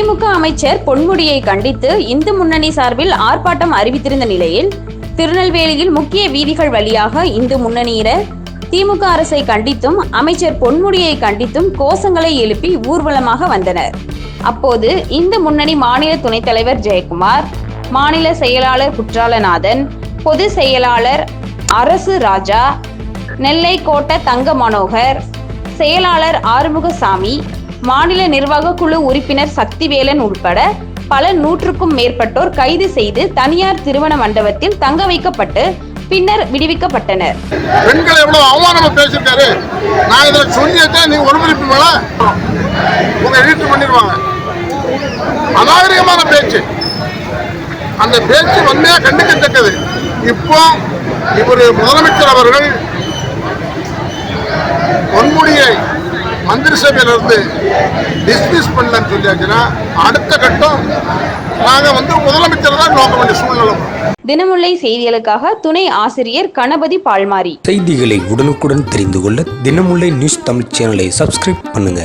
திமுக அமைச்சர் பொன்முடியை கண்டித்து இந்து முன்னணி சார்பில் ஆர்ப்பாட்டம் அறிவித்திருந்த நிலையில் திருநெல்வேலியில் முக்கிய வீதிகள் வழியாக இந்து முன்னணியினர் திமுக அரசை கண்டித்தும் அமைச்சர் பொன்முடியை கண்டித்தும் கோஷங்களை எழுப்பி ஊர்வலமாக வந்தனர். அப்போது இந்து முன்னணி மாநில துணைத் தலைவர் ஜெயக்குமார் மாநில செயலாளர் குற்றாலநாதன் பொது செயலாளர் அரசு ராஜா நெல்லை கோட்ட தங்க மனோகர் செயலாளர் ஆறுமுகசாமி மாநில நிர்வாக குழு உறுப்பினர் சக்திவேலன் உட்பட பல நூற்றுக்கும் மேற்பட்டோர் கைது செய்து தனியார் திருமண மண்டபத்தில் தங்க வைக்கப்பட்டு பின்னர் விடுவிக்கப்பட்டனர். பெண்கள் எவ்வளவு அவமானமா பேசிருக்காரு நான் இதை சொல்லிட்டேன் நீங்க ஒருங்கிணைப்பீங்கள உங்க எடிட் பண்ணிடுவாங்க. அநாகரிகமான பேச்சு. அந்த பேச்சு வன்மையா கண்டுக்கத்தக்கது. இப்போ இவர் முதலமைச்சர் அவர்கள் பொன்முடியை மந்திரி சபையிலிருந்து டிஸ்மிஸ் பண்ணலன்னு சொல்லியாச்சுன்னா அடுத்த கட்டம் நாங்க வந்து முதலமைச்சர் தான் நோக்க வேண்டிய சூழ்நிலை. தினமுல்லை செய்திகளுக்காக துணை ஆசிரியர் கணபதி பால்மாரி செய்திகளை உடனுக்குடன் தெரிந்து கொள்ள தினமுல்லை நியூஸ் தமிழ் சேனலை சப்ஸ்கிரைப் பண்ணுங்க